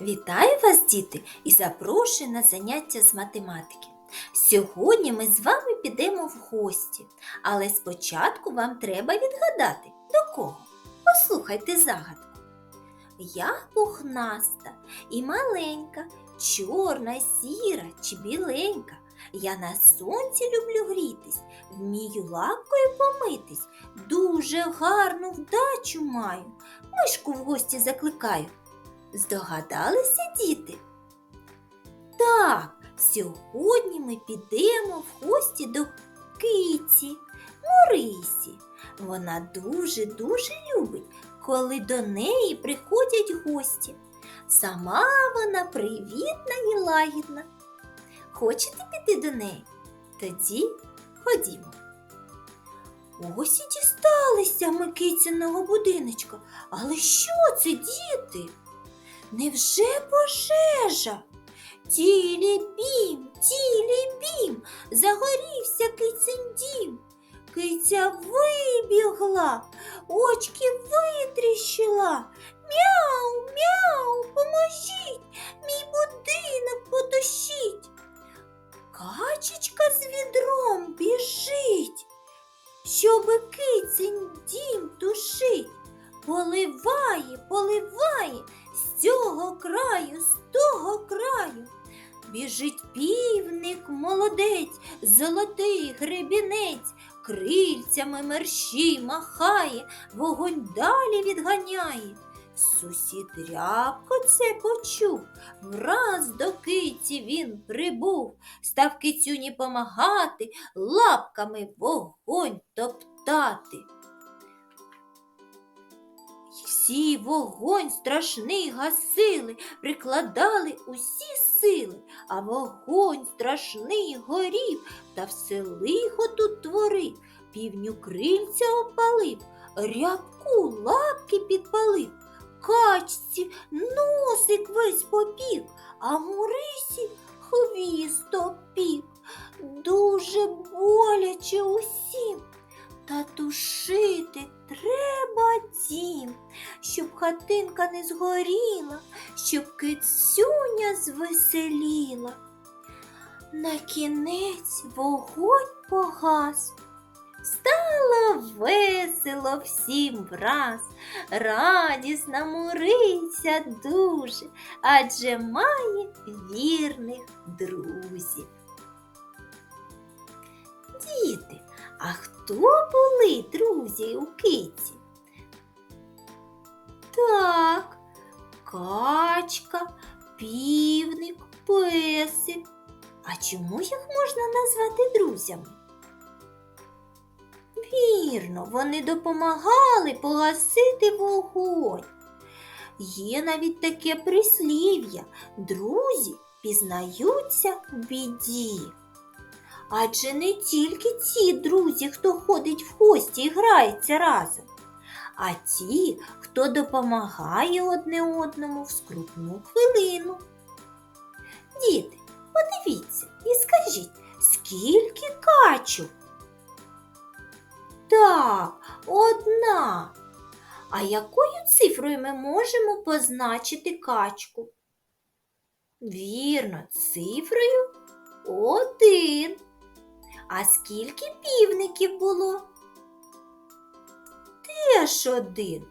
Вітаю вас, діти, і запрошую на заняття з математики. Сьогодні ми з вами підемо в гості, але спочатку вам треба відгадати, до кого. Послухайте загадку. Я пухнаста і маленька, чорна, сіра чи біленька. Я на сонці люблю грітись, вмію лапкою помитись, дуже гарну вдачу маю. Мишку в гості закликаю. Здогадалися, діти? Так, сьогодні ми підемо в гості до киці Морисі. Вона дуже-дуже любить, коли до неї приходять гості. Сама вона привітна і лагідна. Хочете піти до неї? Тоді ходімо. Ось і дісталися ми кицяного будиночка. Але що це, діти? Невже пожежа? Тілі бім, тілі бім, загорівся кицин дім. Киця вибігла, очки витріщила. Мяу, мяу, поможіть, мій будинок потушіть. Качечка з відром біжить, щоби кицин дім тушить. Поливає, поливає з цього краю, з того краю. Біжить півник молодець, золотий гребінець, крильцями мерщій махає, вогонь далі відганяє. Сусід рябко це почув, враз до киці він прибув, став кицюні помагати, лапками вогонь топтати. Всі вогонь страшний гасили, прикладали усі сили, а вогонь страшний горів та все лихо тут творив, півню крильця опалив, рябку лапки підпалив, качці носик весь попік, а мурисі хвіст опік. Дуже боляче усім. Та тушити треба дім, щоб хатинка не згоріла, щоб кицюня звеселіла. На кінець вогонь погас. Стало весело всім враз, радісна муриця дуже, адже має вірних друзів. Діти, а хто були друзі у киці? Так, качка, півник, песик. А чому їх можна назвати друзями? Вірно, вони допомагали погасити вогонь. Є навіть таке прислів'я друзі пізнаються в біді. Адже не тільки ті друзі, хто ходить в гості і грається разом, а ті, хто допомагає одне одному в скрутну хвилину. Діти, подивіться і скажіть, скільки качок? Так, одна. А якою цифрою ми можемо позначити качку? Вірно, цифрою один. А скільки півників було? Теж один.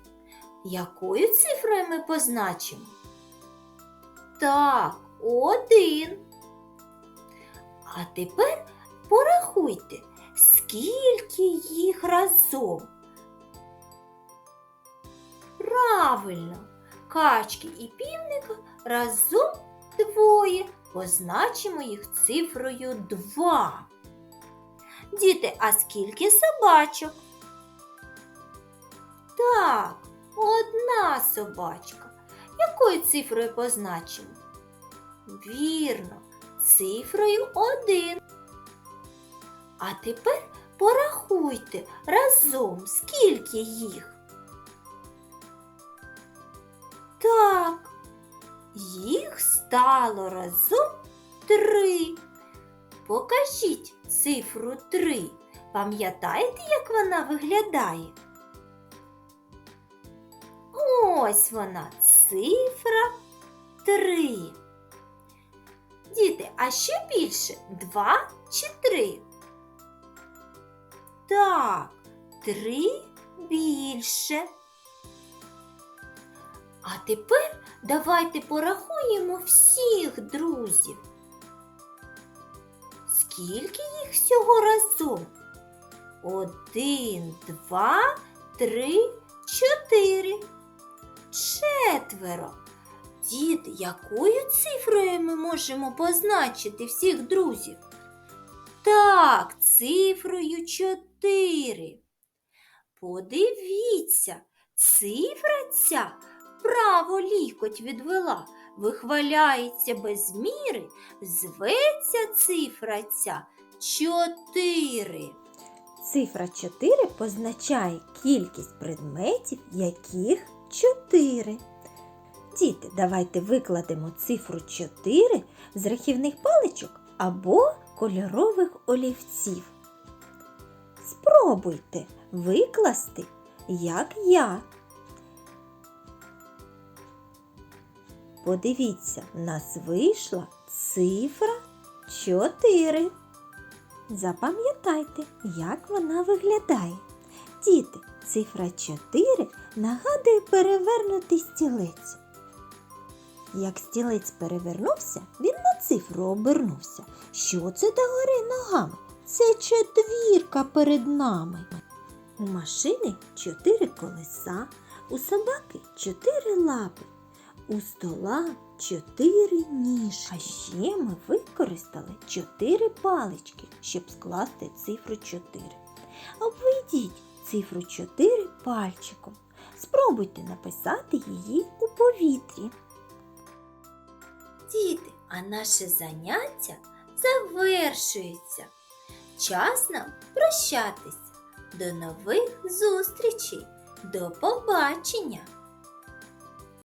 Якою цифрою ми позначимо? Так, один. А тепер порахуйте, скільки їх разом. Правильно, качки і півника разом двоє. Позначимо їх цифрою 2. Діти, а скільки собачок? Так, одна собачка. Якою цифрою позначимо? Вірно, цифрою 1. А тепер порахуйте разом, скільки їх. Так, їх стало разом три. Покажіть цифру 3. Пам'ятаєте, як вона виглядає? Ось вона, цифра три. Діти, а що більше? Два чи три? Так, три більше. А тепер давайте порахуємо всіх друзів. Скільки їх всього разом? Один, два, три, чотири. Четверо. Діти, якою цифрою ми можемо позначити всіх друзів? Так, цифрою 4. Подивіться, цифра ця вправо лікоть відвела, вихваляється без міри, зветься цифра ця 4. Цифра 4 позначає кількість предметів, яких 4. Діти, давайте викладемо цифру 4 з рахівних паличок або кольорових олівців. Спробуйте викласти, як я. Подивіться, в нас вийшла цифра 4. Запам'ятайте, як вона виглядає. Діти, цифра 4 нагадує перевернутий стілець. Як стілець перевернувся, він на цифру обернувся. Що це догори ногами? Це четвірка перед нами. У машини чотири колеса, у собаки чотири лапи, у стола чотири ніжки. А ще ми використали чотири палички, щоб скласти цифру 4. Обведіть цифру 4 пальчиком. Спробуйте написати її у повітрі. Діти, а наше заняття завершується. Час нам прощатися. До нових зустрічей. До побачення!